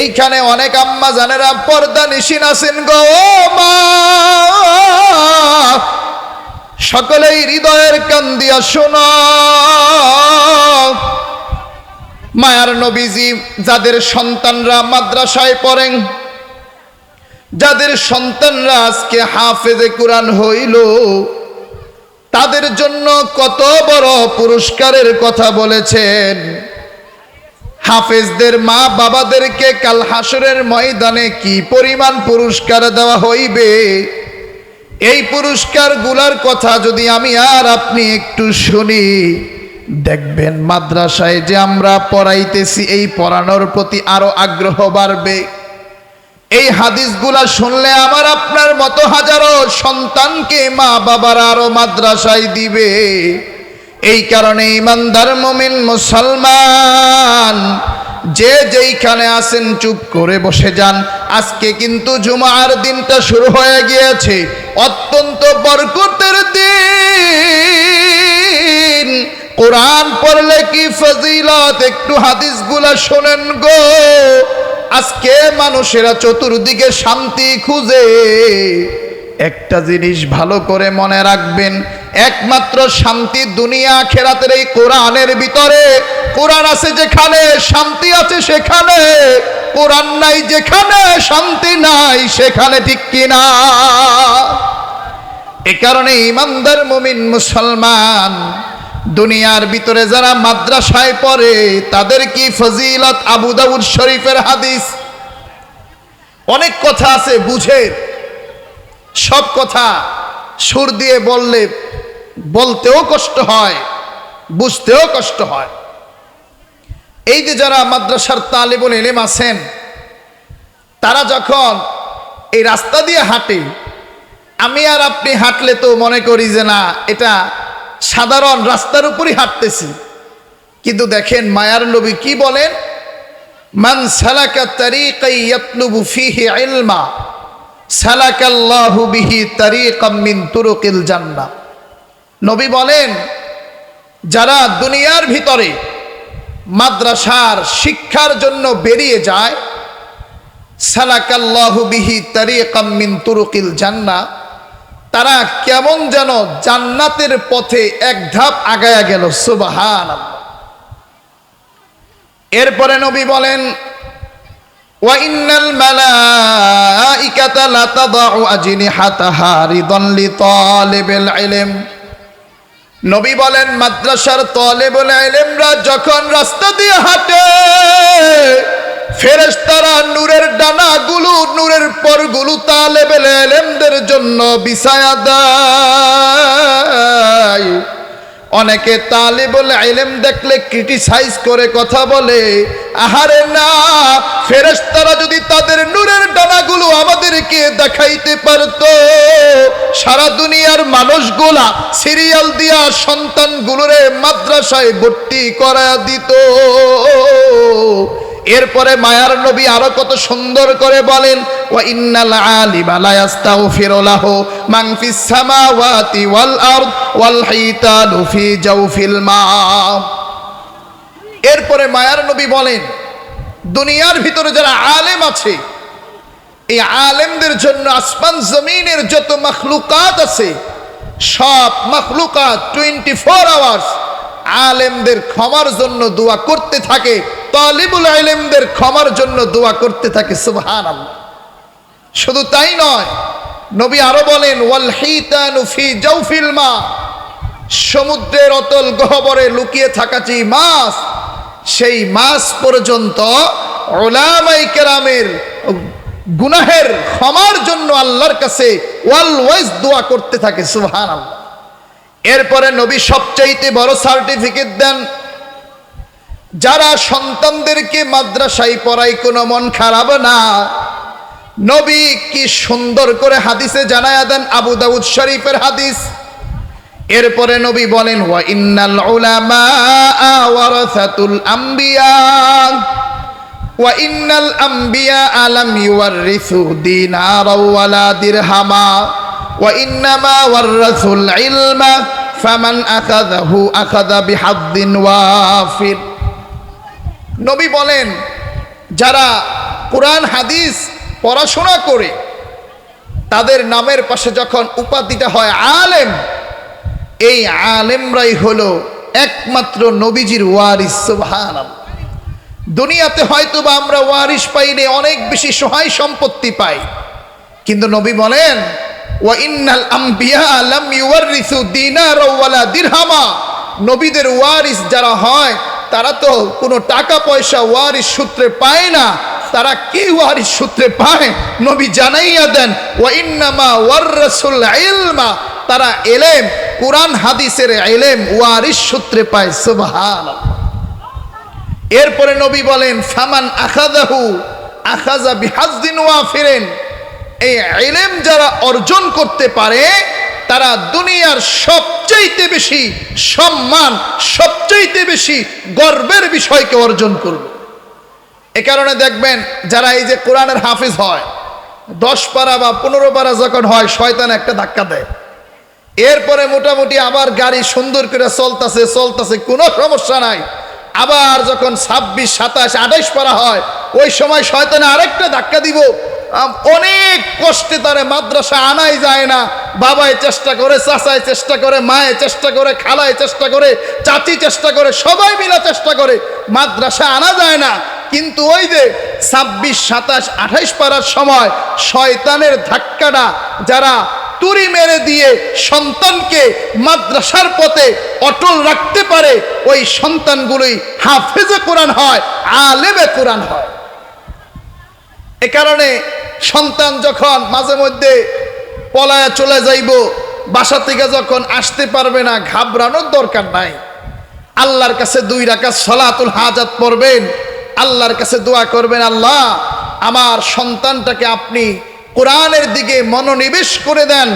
এইখানে অনেক আম্মা জানেরা পর্দা নিশিন আছেন গো মা। সকলেই হৃদয়ের কান দিয়া শোনা। মায়ার নবীজি, যাদের সন্তানরা মাদ্রাসায় পড়েন, যাদের সন্তানরা আজকে হাফেজে কোরআন হইল, তাদের জন্য কত বড় পুরস্কারের কথা বলেছেন। হাফেজদের মা বাবাদেরকে কাল হাসরের ময়দানে কি পরিমাণ পুরস্কার দেওয়া হইবে? এই পুরস্কারগুলার কথা যদি আমি আর আপনি একটু শুনি, দেখবেন মাদ্রাসায় যে আমরা পড়াইতেছি, এই পড়ানোর প্রতি আরও আগ্রহ বাড়বে। এই হাদিসগুলা শুনলে আমার আপনার মতো হাজারো সন্তানকে মা বাবার আরও মাদ্রাসায় দিবে। এই কারণে ইমানদার মমিন মুসলমান যে যেইখানে আছেন, চুপ করে বসে যান। আজকে কিন্তু জুমার দিনটা শুরু হয়ে গিয়েছে। অত্যন্ত বরকতের দিন। কোরআন পড়লে কি ফজিলত? একটু হাদিসগুলা শোনেন গো। আজকে মানুষেরা চতুর্দিকে শান্তি খুঁজে। একটা জিনিস ভালো করে মনে রাখবেন একমাত্র শান্তি দুনিয়া খেরাতের এই কোরআনের ভিতরে। কোরআন আছে যেখানে, শান্তি আছে সেখানে। কোরআন নাই যেখানে, শান্তি নাই সেখানে, ঠিক কিনা? এ কারণে ইমানদার মুমিন মুসলমান, দুনিয়ার ভিতরে যারা মাদ্রাসায় পড়ে, তাদের কি ফজিলত আবু দাউদ শরীফের হাদিস? অনেক কথা আছে বুঝে। সব কথা সুর দিয়ে বললে বলতেও কষ্ট হয়, বুঝতেও কষ্ট হয়। এই যে যারা মাদ্রাসার তালিবুল এলেম আছেন, তারা যখন এই রাস্তা দিয়ে হাঁটে, আমি আর আপনি হাঁটলে তো মনে করি যে না, এটা সাধারণ রাস্তার উপরই হাঁটতেছি। কিন্তু দেখেন মায়ার নবী কি বলেন? মান সালাকা তারিকাই ইয়াতলুবু ফিহি ইলমা, সালাকাল্লাহু বিহি তারিকাম মিন তুরুকিল জান্নাহ। নবী বলেন, যারা দুনিয়ার ভিতরে মাদ্রাসার শিক্ষার জন্য বেরিয়ে যায়, সালাকাল্লাহু বিহি তুরুকিল জান্নাহ, তারা কেমন যেন জান্নাতের পথে এক ধাপ আগায়া গেল সুবাহান এরপরে নবী বলেন ওয়াইন্নাল মালাইকাতা লাতাদাউ আজনিহাতাহা রিদান লিতালিবিল ইলম। নবী বলেন, মাদ্রাসার তলে বলে আলেমরা যখন রাস্তা দিয়ে হাঁটে, ফেরেশতারা নূরের ডানাগুলো, নূরের পরগুলো তালেবেল এলেমদের জন্য বিছায়া দেয়। অনেকে তালি বলে আইলেম দেখলে ক্রিটিসাইজ করে কথা বলে, আহারে না, ফেরেশতারা যদি তাদের নূরের ডানাগুলো আমাদেরকে দেখাইতে পারত, সারা দুনিয়ার মানুষগুলা সিরিয়াল দিয়া সন্তানগুলোরে মাদ্রাসায় ভর্তি করা দিত। এরপরে মায়ার নবী আরও কত সুন্দর করে বলেন, ওয়া ইন্নাল আলিমা লা ইয়াস্তাগফিরু লাহু ফিস সামাওয়াতি ওয়াল আরদ ওয়াল হিতালু ফি জাওফিল মা এরপরে মায়ার নবী বলেন, দুনিয়ার ভিতরে যারা আলেম আছে, এই আলেমদের জন্য আসমান জমিনের যত মখলুকাত আছে, সব মখলুকাত টোয়েন্টি ফোর আওয়ার্স আলেমদের ক্ষমার জন্য দোয়া করতে থাকে। তালিবুল আলেমদের ক্ষমার জন্য দোয়া করতে থাকে সুবহান শুধু তাই নয়, নবী আরও বলেন, ওয়াল মা সমুদ্রের অতল গহবরে লুকিয়ে থাকা যে মাছ, সেই মাছ পর্যন্ত ওলামাই কেরামের গুনাহের ক্ষমার জন্য আল্লাহর কাছে ওয়ালওয়াইজ দোয়া করতে থাকে সুবহান এরপরে নবী সবচাইতে বড় সার্টিফিকেট দেন যারা সন্তানদেরকে মাদ্রাসায় পড়ায় কোনো মন খারাপ না, নবী কি সুন্দর করে হাদিসে জানায়া দেন আবু দাউদ শরীফের হাদিস। এরপরে নবী বলেন, ওয়া ইন্নাল উলামা ওয়ারাসাতুল আম্বিয়া। ওয়া ইন্নাল আম্বিয়া আলাম ইউয়ারিসু দিনারা ওয়ালা দিরহামা। ওয়া ইন্নামা ওয়ারাসুল ইলমা। ফামান আখাযাহু আখাযা বিহাদ্দিন ওয়াফির। নবী বলেন, যারা কোরআন, হাদিস পড়াশোনা করে, তাদের নামের পাশে যখন উপাধিটা হয় আলেম, এই আলেমরাই হলো একমাত্র নবীজির ওয়ারিস, সুবহানাল্লাহ। দুনিয়াতে হয়তো বা আমরা ওয়ারিস পাইলে অনেক বেশি সহায় সম্পত্তি পাই, কিন্তু নবী বলেন, ওয়া ইন্নাল আম্বিয়া লাম ইউওয়ারিসু দিনার ওয়ালা দিরহামা। নবীদের ওয়ারিস যারা হয় তারা তো কোনো টাকা পয়সা ওয়ারিস সূত্রে পায় না। তারা কি ওয়ারিস সূত্রে পায়? নবী জানাইয়া দেন ওয়া ইন্নামা ওয়াররাসুল ইলমা। তারা এলেম, কোরআন হাদিসের এলেম ওয়ারিস সূত্রে পায়, সুবহানাল্লাহ। এরপরে নবী বলেন, ফামান আখাদাহু আখাজা বিহাজদিন ওয়াফিরেন। এই ইলম যারা অর্জন করতে পারে তারা দুনিয়ার সবচাইতে বেশি সম্মান, সবচাইতে বেশি গর্বের বিষয়কে অর্জন করবে। এ কারণে দেখবেন যারা এই যে কোরআনের হাফিজ হয়, দশ পারা বা পনেরো পারা যখন হয়, শয়তান একটা ধাক্কা দেয়। এরপরে মোটামুটি আবার গাড়ি সুন্দর করে চলতেছে চলতেছে, কোনো সমস্যা নাই। আবার যখন ছাব্বিশ, সাতাশ, আঠাইশ পারা হয়, ওই সময় শয়তানে আরেকটা ধাক্কা দিব। অনেক কষ্টে তারে মাদ্রাসা আনাই যায় না। বাবাই চেষ্টা করে, চাচাই চেষ্টা করে, মায়ে চেষ্টা করে খালায় চেষ্টা করে, চাচি চেষ্টা করে, সবাই মিলে চেষ্টা করে মাদ্রাসা আনা যায় না। কিন্তু ওই যে ছাব্বিশ, সাতাশ, আঠাইশ পারার সময় শয়তানের ধাক্কাটা, যারা তুড়ি মেরে দিয়ে সন্তানকে মাদ্রাসার পথে অটল রাখতে পারে, ওই সন্তানগুলোই হাফেজে কোরআন হয়, আলেমে কোরআন হয়। এ কারণে সন্তান যখন মাঝে মধ্যে পলায়া চলে যাইব। বাসা থেকে যখন আসতে পারবে না, ঘাবড়ানোর দরকার নাই। আল্লাহর কাছে দুই রাখা সলাতুল হাজাত পড়বেন। আল্লাহর কাছে দোয়া করবেন, আল্লাহ, আমার সন্তানটাকে আপনি কোরআনের দিকে মনোনিবেশ করে দেন।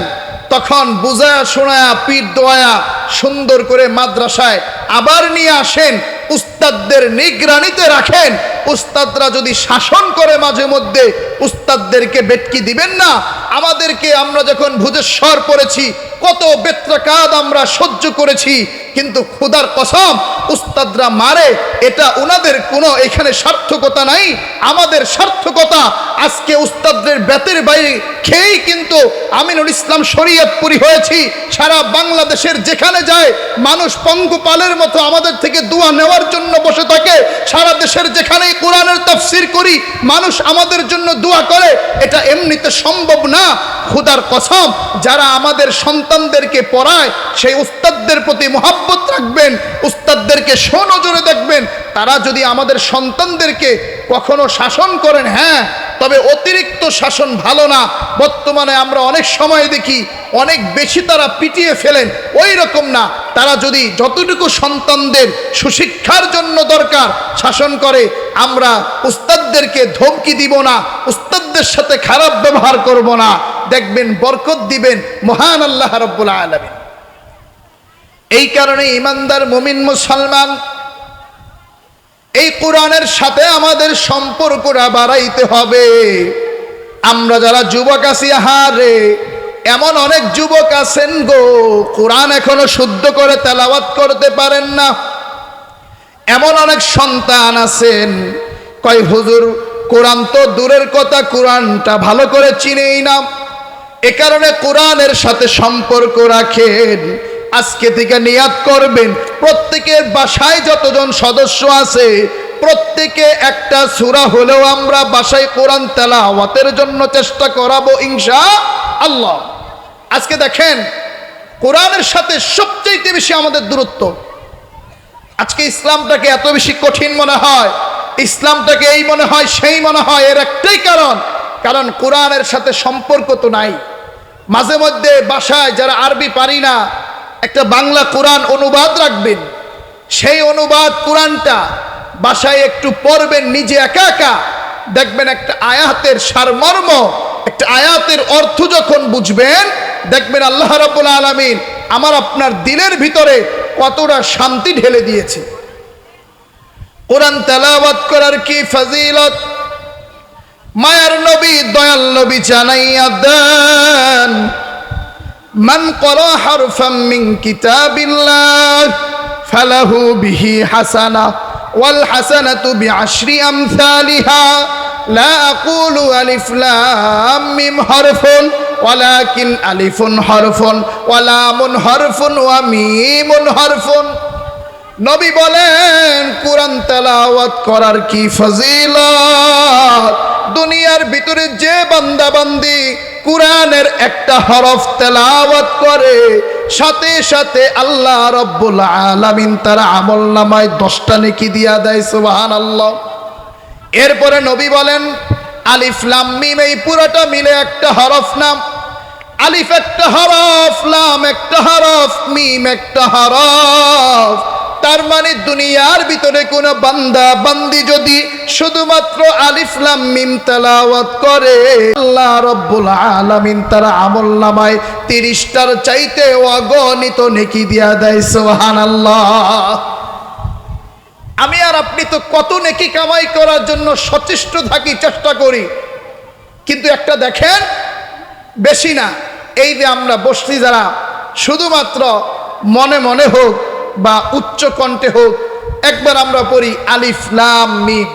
তখন বুঝায়া, শোনায়া পিঠ দোয়া সুন্দর করে মাদ্রাসায় আবার নিয়ে আসেন। উস্তাদদের নিগরানিতে রাখেন। উস্তাদরা যদি শাসন করে মাঝে মধ্যে, উস্তাদদেরকে বেটকি দিবেন না। আমাদেরকে আমরা যখন ভুজেশ্বর পড়েছি, কত বেত্রাকাদ আমরা সহ্য করেছি, কিন্তু খুদার কসম, উস্তাদরা মারে, এটা ওনাদের কোনো এখানে সার্থকতা নাই, আমাদের সার্থকতা। আজকে উস্তাদদের বেতের বাইরে খেয়েই কিন্তু আমিনুল ইসলাম শরীয়তপুরি হয়েছি। সারা বাংলাদেশের যেখানে যায়, মানুষ পঙ্গপালের মতো আমাদের থেকে দোয়া নেওয়ার জন্য বসে থাকে। সারা দেশের যেখানেই কোরআনের তফসির করি, মানুষ আমাদের জন্য দোয়া করে, এটা এমনিতে সম্ভব না। খুদার কসম, যারা আমাদের সন্তানদেরকে পড়ায়, সেই উস্তাদদের প্রতি মহাব্বত রাখবেন, উস্তাদদেরকে সনজরে দেখবেন। তারা যদি আমাদের সন্তানদেরকে কখনো শাসন করেন হ্যাঁ তবে অতিরিক্ত শাসন ভালো না। বর্তমানে আমরা অনেক সময় দেখি, অনেক বেশি তারা পিটিয়ে ফেলেন, ওই রকম না। তারা যদি যতটুকু সন্তানদের সুশিক্ষার জন্য দরকার শাসন করে, আমরা উস্তাদদেরকে ধমকি দিব না, উস্তাদদের সাথে খারাপ ব্যবহার করব না। দেখবেন বরকত দিবেন মহান আল্লাহ রব্বুল আলমিন। এই কারণে ইমানদার, মুমিন, মুসলমান এই কোরআনের সাথে আমাদের সম্পর্কটা বাড়াইতে হবে। আমরা যারা যুবক আছি হারে এমন অনেক যুবক আছেন গো, কোরআন এখনও শুদ্ধ করে তেলাওয়াত করতে পারেন না। এমন অনেক সন্তান আছেন, কয়, হুজুর, কোরআন তো দূরের কথা, কোরআনটা ভালো করে চিনেই না। এ কারণে কোরআনের সাথে সম্পর্ক রাখেন। আজকে থেকে নিয়াত করবেন। প্রত্যেকের বাসায় যতজন সদস্য আছে, প্রত্যেকে একটা সুরা হলেও আমরা বাসায় কোরআন তেলাওয়াতের জন্য চেষ্টা করাবো ইনশা আল্লাহ। আজকে দেখেন, কোরআনের সাথে সবচেয়ে বেশি আমাদের দূরত্ব। আজকে ইসলামটাকে এত বেশি কঠিন মনে হয়, ইসলামটাকে এই মনে হয়, সেই মনে হয়, এর একটাই কারণ। কারণ কোরআনের সাথে সম্পর্ক তো নাই। মাঝে মধ্যে বাসায় যারা আরবি পারি না একটা বাংলা কোরআন অনুবাদ রাখবেন। সেই অনুবাদ কোরআনটা বাসায় একটু পড়বেন, নিজে একা একা। দেখবেন একটা আয়াতের সারমর্ম, একটা আয়াতের অর্থ যখন বুঝবেন, দেখবেন আল্লাহ রাব্বুল আলামিন আমার আপনার দিলের ভিতরে কতটা শান্তি ঢেলে দিয়েছে। কোরআন তেলাওয়াত করার কি ফজিলত? মায়ার নবী, দয়াল নবী জানাইয়া দেন। من قرا حرفا من كتاب الله فله হাসানা ওয়াল والحسنة بعشر أمثالها লা أقول ألف لام ميم حرف ولكن ألف حرف ولام حرف وميم حرف নবী বলেন কোরআন তেলাওয়াত করার কি ফজিলত দুনিয়ার ভিতরে যে বান্দাবান্দি কোরআনের একটা হরফ তেলাওয়াত করে, সাথে সাথে আল্লাহ রব্বুল আলামিন তার আমল নামায় দশটা নেকি দিয়া দেয় সুবাহান আল্লাহ এরপরে নবী বলেন, আলিফ লাম মিম, এই পুরোটা মিলে একটা হরফ নাম। আলিফ একটা হরফ, লাম একটা হরফ, মিম একটা হরফ। তার মানে দুনিয়ার ভিতরে কোনো বান্দা, বান্দি যদি শুধুমাত্র আলিফলাম মিম তেলাওয়াত করে, আল্লাহ রব্বুল আলামিন তার আমল নামায় তিরিশটার চাইতে অগণিত নেকি দিয়া দেয়, সুবহানাল্লাহ। আমি আর আপনি তো কত নেকি কামাই করার জন্য সচেষ্ট থাকি, চেষ্টা করি। কিন্তু একটা দেখেন, বেশি না। এই যে আমরা বসছি যারা, শুধুমাত্র মনে মনে হোক বা উচ্চ কণ্ঠে হোক, একবার আমরা পড়ি আলিফ, লাম, মিম।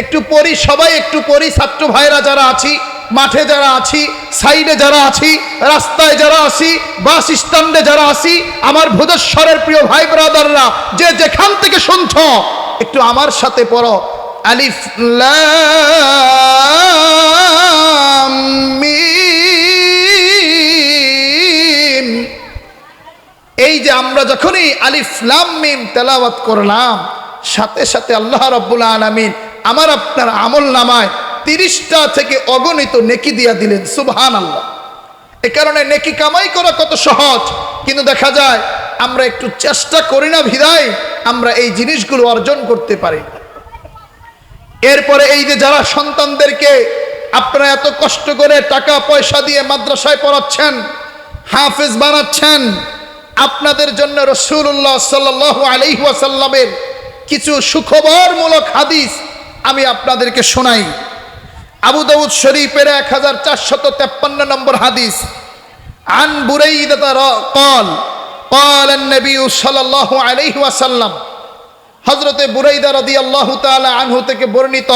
একটু পড়ি, সবাই একটু পড়ি, ছাত্র ভাইরা যারা আছি, মাঠে যারা আছি, সাইডে যারা আছি, রাস্তায় যারা আছি, বাস স্ট্যান্ডে যারা আছি, আমার ভুদেশ্বরের প্রিয় ভাই ব্রাদাররা, যে যেখান থেকে শুনছ, একটু আমার সাথে পড়ো। আলিফ, লাম, মিম। যে আমরা যখনই আলিফ লাম মিম তেলাওয়াত করলাম, সাথে সাথে আল্লাহ রব্বুল আলমিন আমার আপনার আমল নামায় তিরিশটা থেকে অগণিত নেকি দিয়া দিলেন সুবহান আল্লাহ এ কারণে নেকি কামাই করা কত সহজ, কিন্তু দেখা যায় আমরা একটু চেষ্টা করি না ভিদায় আমরা এই জিনিসগুলো অর্জন করতে পারি এরপরে এই যে যারা সন্তানদেরকে আপনারা এত কষ্ট করে টাকা পয়সা দিয়ে মাদ্রাসায় পড়াচ্ছেন, হাফেজ বানাচ্ছেন আপনাদের জন্য রসুল্লাহ সাল্লাহ আলহিহাসাল্লামের কিছু সুখবরমূলক হাদিস আমি আপনাদেরকে শোনাই আবু দাউদ শরীফের এক হাজার চারশত তেপ্পান্ন নম্বর হাদিস আন বুরাইদা কল قال النبي صلى الله عليه وسلم হজরতে বুরাইদা রদি আল্লাহ তালা আনহু থেকে বর্ণিত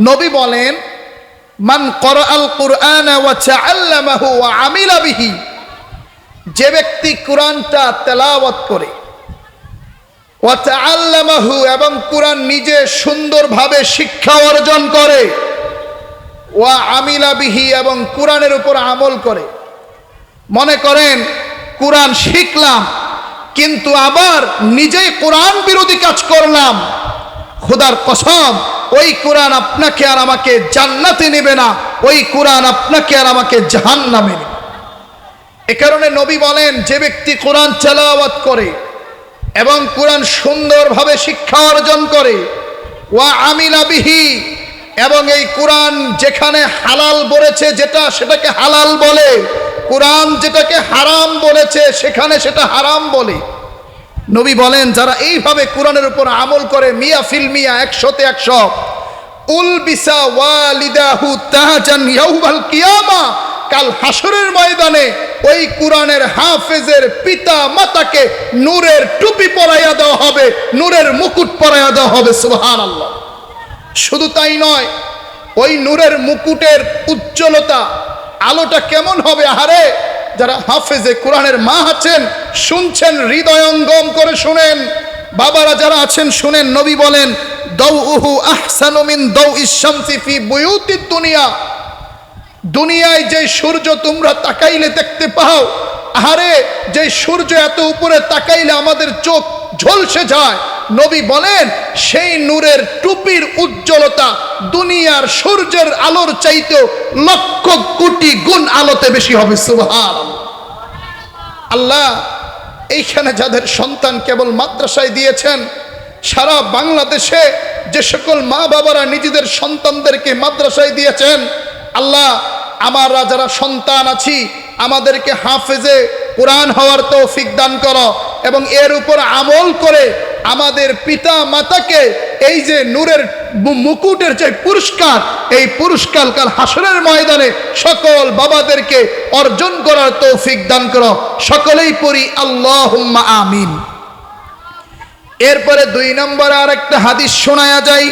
নবী বলেন মান কর আল কুরআন আল্লামাহু আমিলা বিহি যে ব্যক্তি কোরআনটা তেলাওয়াত করে আল্লামাহু এবং কোরআন নিজে সুন্দরভাবে শিক্ষা অর্জন করে, ওয়া আমিলা বিহি এবং কোরআনের উপর আমল করে। মনে করেন, কোরআন শিখলাম, কিন্তু আবার নিজেই কোরআন বিরোধী কাজ করলাম। খোদার কসম, ওই কোরআন আপনাকে আর আমাকে জান্নাতে নেবে না, ওই কোরআন আপনাকে আর আমাকে জাহান্নামে নেবে। এ কারণে নবী বলেন, যে ব্যক্তি কোরআন চালাওয়াত করে এবং কোরআন সুন্দরভাবে শিক্ষা অর্জন করে, ওয়া আমিলা বিহি, এবং এই কোরআন যেখানে হালাল বলেছে যেটা সেটাকে হালাল বলে, কোরআন যেটাকে হারাম বলেছে সেখানে সেটা হারাম বলে। নবী বলেন, যারা এইভাবে কোরআনের উপর আমল করে, মিয়া ফিল মিয়া, একশোতে একশো, উল বিসা ওয়ালিদাহু তাহাজান ইয়াউমাল কিয়ামা, কাল হাসরের ময়দানে ওই কোরআনের হাফেজের পিতা মাতাকে নূরের টুপি পরাইয়া দেওয়া হবে, নূরের মুকুট পরাইয়া দেওয়া হবে, সুবহানাল্লাহ। শুধু তাই নয়, ওই নূরের মুকুটের উজ্জ্বলতা, আলোটা কেমন হবে আহারে? যারা হাফেজে কোরআনের মা আছেন, শুনছেন হৃদয়ঙ্গম করে শুনেন। বাবারা যারা আছেন, শুনেন, নবী বলেন দৌ উহু আহসানুমিন দৌ ইসামসি ফি বুয়ুতিদ দুনিয়া। দুনিয়ায় যে সূর্য তোমরা তাকাইলে দেখতে পাও, আহারে, যে সূর্য এত উপরে তাকাইলে আমাদের চোখ ঝলসে যায়। নবী বলেন, সেই নূরের টুপির উজ্জ্বলতা দুনিয়ার সূর্যের আলোর চাইতেও লক্ষ কোটি গুণ আলোতে বেশি হবে সুবহান আল্লাহ এইখানে যাদের সন্তান কেবল মাদ্রাসায় দিয়েছেন, সারা বাংলাদেশে যে সকল মা বাবারা নিজেদের সন্তানদেরকে মাদ্রাসায় দিয়েছেন আল্লাহ, আমারা যারা সন্তান আছি, আমাদেরকে হাফেজে কোরআন হওয়ার তৌফিক দান করো এবং এর উপর আমল করে আমাদের পিতা মাতাকে এই যে নূরের মুকুটের যে পুরস্কার, এই পুরস্কার কাল হাসরের ময়দানে সকল বাবাদেরকে অর্জন করার তৌফিক দান করো। সকলেই পড়ি আল্লাহ আমিন। এরপরে দুই নম্বরে আর একটা হাদিস শোনায়া যায়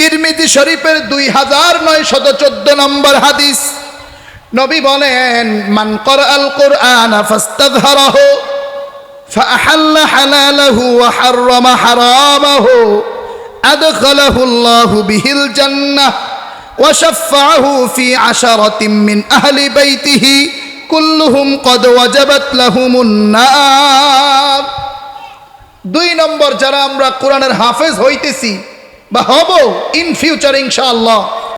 তিরমিজি শরীফের দুই হাজার নয় শত চোদ্দ নম্বর হাদিস নবী বলেন মান কর আল কোরআন ফাস্তাযহারাহ فأحل حلاله وحرم حرامه أدخله الله به الجنة وشفعه في عشرة من أهل بيته كلهم قد وجبت لهم النار দুই নম্বর যারা আমরা কোরআনের হাফেজ হইতেছি বা হব ইন ফিউচার ইনশাআল্লাহ।